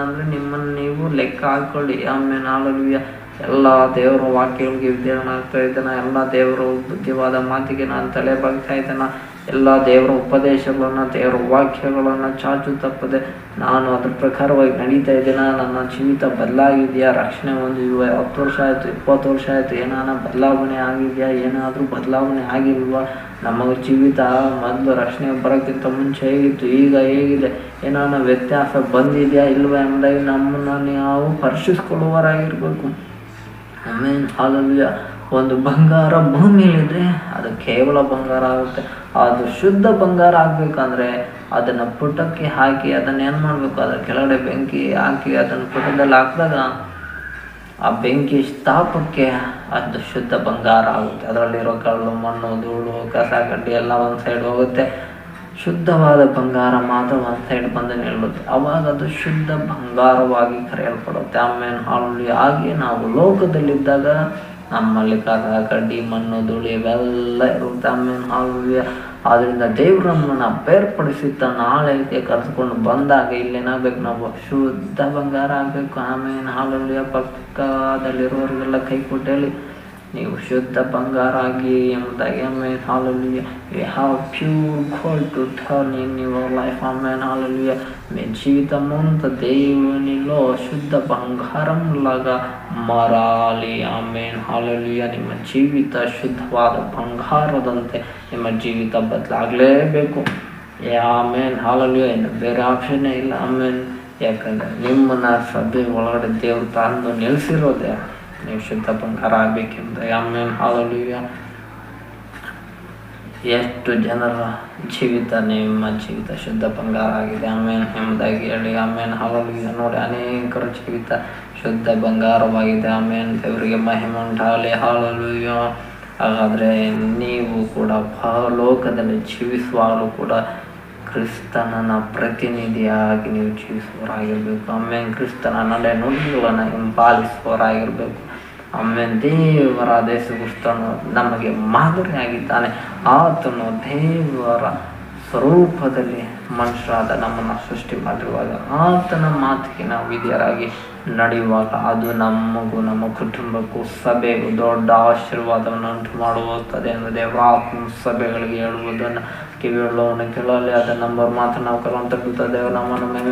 ಇದ್ದಾನಂದ್ರೆ ನಿಮ್ಮನ್ನು ನೀವು ಲೆಕ್ಕ ಹಾಕೊಳ್ಳಿ. ಆಮೇಲೆ ಹಾಲಲುಯ್ಯ ಎಲ್ಲ ದೇವರ ವಾಕ್ಯಗಳಿಗೆ ವಿದ್ಯಾನಾಗ್ತಾ ಇದ್ದಾನ. ಎಲ್ಲ ದೇವರು ಬುದ್ಧಿವಾದ ಮಾತಿಗೆ ನಾನು ತಲೆ ಬಾಗ್ತಾ ಇದ್ದಾನ. ಎಲ್ಲ ದೇವರ ಉಪದೇಶಗಳನ್ನು, ದೇವರ ವಾಕ್ಯಗಳನ್ನು ಚಾಚು ತಪ್ಪದೆ ನಾನು ಅದ್ರ ಪ್ರಕಾರವಾಗಿ ನಡೀತಾ ಇದ್ದೀನ? ನನ್ನ ಜೀವಿತ ಬದಲಾಗಿದೆಯಾ? ರಕ್ಷಣೆ ಒಂದು ಇವ ಹತ್ತು ವರ್ಷ ಆಯಿತು, ಇಪ್ಪತ್ತು ವರ್ಷ ಆಯಿತು, ಏನಾನ ಬದಲಾವಣೆ ಆಗಿದೆಯಾ? ಏನಾದರೂ ಬದಲಾವಣೆ ಆಗಿಲ್ವಾ? ನಮಗೆ ಜೀವಿತ ಮೊದಲು ರಕ್ಷಣೆ ಬರೋಕ್ಕಿಂತ ಮುಂಚೆ ಹೇಗಿತ್ತು, ಈಗ ಹೇಗಿದೆ? ಏನಾನ ವ್ಯತ್ಯಾಸ ಬಂದಿದೆಯಾ ಇಲ್ವಾ ಎಂಬುದಾಗಿ ನಮ್ಮನ್ನು ನಾವು ಪರೀಕ್ಷಿಸ್ಕೊಳ್ಳುವರಾಗಿರ್ಬೇಕು ಆಮೇಲೆ ಒಂದು ಬಂಗಾರ ಭೂಮಿಯಲ್ಲಿದ್ದರೆ ಅದು ಕೇವಲ ಬಂಗಾರ ಆಗುತ್ತೆ. ಅದು ಶುದ್ಧ ಬಂಗಾರ ಆಗಬೇಕಂದ್ರೆ ಅದನ್ನು ಪುಟಕ್ಕೆ ಹಾಕಿ ಅದನ್ನು ಏನು ಮಾಡಬೇಕು? ಅದರ ಕೆಳಗಡೆ ಬೆಂಕಿ ಹಾಕಿ ಅದನ್ನು ಪುಟದಲ್ಲಿ ಹಾಕಿದಾಗ ಆ ಬೆಂಕಿ ತಾಪಕ್ಕೆ ಅದು ಶುದ್ಧ ಬಂಗಾರ ಆಗುತ್ತೆ. ಅದರಲ್ಲಿರೋ ಕಲ್ಲು, ಮಣ್ಣು, ಧೂಳು, ಕಸ ಕಡ್ಡಿ ಎಲ್ಲ ಒಂದು ಸೈಡ್ ಹೋಗುತ್ತೆ. ಶುದ್ಧವಾದ ಬಂಗಾರ ಮಾತ್ರ ಒಂದು ಸೈಡ್ ಬಂದು ನಿಲ್ಲುತ್ತೆ. ಅವಾಗ ಅದು ಶುದ್ಧ ಬಂಗಾರವಾಗಿ ಕರೆಯಲ್ಪಡುತ್ತೆ. ಆಮೇಲೆ ಅಲ್ಲಿ ಆಗಿ ನಾವು ಲೋಕದಲ್ಲಿದ್ದಾಗ ನಮ್ಮಲ್ಲಿ ಕಸ ಕಡ್ಡಿ, ಮಣ್ಣು, ಧೂಳು ಇವೆಲ್ಲ ಇರುತ್ತೆ. ಆಮೇಲೆ ಹಾಲು ಆದ್ದರಿಂದ ದೇವ್ರು ನಮ್ಮನ್ನು ಬೇರ್ಪಡಿಸಿದ್ದ ನಾಳೆಗೆ ಕರೆಸ್ಕೊಂಡು ಬಂದಾಗ ಇಲ್ಲೇನಾಗಬೇಕು ನಾವು ಶುದ್ಧ ಬಂಗಾರ ಆಗಬೇಕು. ಆಮೇಲೆ ಹಾಲಲ್ಲಿ ಪಕ್ಕದಲ್ಲಿರೋರಿಗೆಲ್ಲ ಕೈ ಕೊಟ್ಟು నీవు శుద్ధ బంగారాగియం దయమేన్ hallelujah you have pure gold to turn in your life amen hallelujah మీ జీవితమంతా దేవునిలో శుద్ధ బంగారం లాగా మారాలి ఆమెన్ హాలలుయ ನಿಮ್ಮ ಜೀವಿತ ಶುದ್ಧವಾದ ಬಂಗಾರದಂತೆ ನಿಮ್ಮ ಜೀವಿತ ಬದಲಾಗಲೇಬೇಕು ಆಮೇನ್ ಹಾಲಲ್ಯೂ ಏನು ಬೇರೆ ಆಪ್ಷನ್ನೇ ಇಲ್ಲ ಆಮೇನ್ ಯಾಕಂದರೆ ನಿಮ್ಮನ್ನು ಸಭೆ ಒಳಗಡೆ ದೇವ್ರು ತಂದು ನಿಲ್ಲಿಸಿರೋದೇ ನೀವು ಶುದ್ಧ ಬಂಗಾರ ಆಗಬೇಕೆಂದು ಆಮೇಲೆ ಹಾಲೆಲುಯ್ಯ ಎಷ್ಟು ಜನರ ಜೀವಿತ ನಿಮ್ಮ ಜೀವಿತ ಶುದ್ಧ ಬಂಗಾರ ಆಗಿದೆ ಆಮೇಲೆ ಎಂಬುದಾಗಿ ಹೇಳಿ ಆಮೇಲೆ ಹಾಲೆಲುಯ್ಯ ನೋಡಿ ಅನೇಕರ ಜೀವಿತ ಶುದ್ಧ ಬಂಗಾರವಾಗಿದೆ ಆಮೇಲೆ ದೇವರಿಗೆ ಮಹಿಮೆ ಉಂಟಾಗಲಿ ಹಾಲೆಲುಯ್ಯ ಹಾಗಾದರೆ ನೀವು ಕೂಡ ಲೋಕದಲ್ಲಿ ಜೀವಿಸುವಾಗಲೂ ಕೂಡ ಕ್ರಿಸ್ತನನ ಪ್ರತಿನಿಧಿಯಾಗಿ ನೀವು ಜೀವಿಸುವವರಾಗಿರಬೇಕು. ಆಮೇಲೆ ಕ್ರಿಸ್ತನ ನಡೆ ನುಡಿಗಳನ್ನು ಹಿಂಪಾಲಿಸುವವರಾಗಿರಬೇಕು ಆಮೇಲೆ ದೇವರ ದೇಶ ಕ್ರಿಸ್ತನು ನಮಗೆ ಮಾದರಿಯಾಗಿದ್ದಾನೆ. ಆತನು ದೇವರ ಸ್ವರೂಪದಲ್ಲಿ ಮನುಷ್ಯರಾದ ನಮ್ಮನ್ನು ಸೃಷ್ಟಿ ಮಾಡಿರುವಾಗ ಆತನ ಮಾತಿಗೆ ನಾವು ವಿಧಿಯರಾಗಿ ನಡೆಯುವಾಗ ಅದು ನಮಗೂ, ನಮ್ಮ ಕುಟುಂಬಕ್ಕೂ, ಸಭೆಗೂ ದೊಡ್ಡ ಆಶೀರ್ವಾದವನ್ನು ಉಂಟು ಮಾಡುತ್ತದೆ ಅಂದರೆ ಆತ್ಮ ಸಭೆಗಳಿಗೆ ಹೇಳುವುದನ್ನು ಕಿವಿಯುಳ್ಳವನು ಕೇಳಲಿ. ಅದನ್ನು ನಂಬರ್ ಮಾತ್ರ ನಾವು ಕರುವಂತ ದೇವರು ನಮ್ಮನ್ನು ಮೇಲೆ